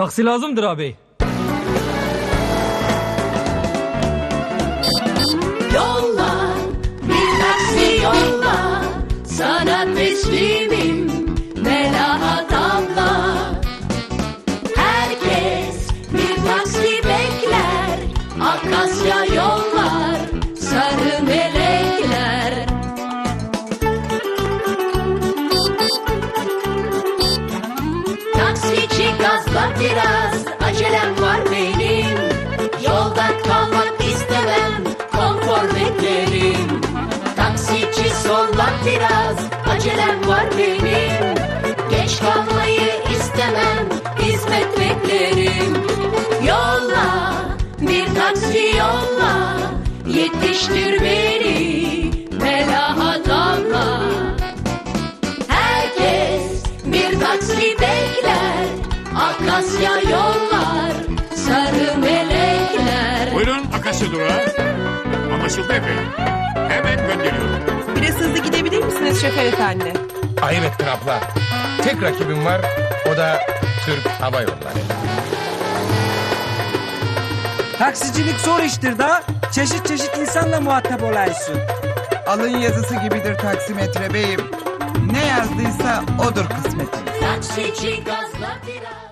Taksi lazımdır abi. Yolla bir taksi yolla Sana teslimim Melahat abla. Herkes bir taksi bekler. Akasya yollar Sarı melekler biraz Acelem var benim Yolda kalmak istemem Konfor beklerim. Taksici solla biraz Acelem var benim Geç kalmayı istemem Hizmet beklerim. Yolla Bir taksi yolla. Yetiştir beni Melahat abla Herkes bir taksi bekler Akasya yollar Sarı melekler Buyurun Akasya durağı. Anlaşıldı efendim. Hemen gönderiyorum. Biraz hızlı gidebilir misiniz şoför efendi? Ayıp ettin abla. Tek rakibim var. O da Türk Hava Yolları. Taksicilik zor iştir da. Çeşit çeşit insanla muhatap olaysın. Alın yazısı gibidir taksimetre beyim. Ne yazdıysa odur kısmetiniz. Taksici gazla biraz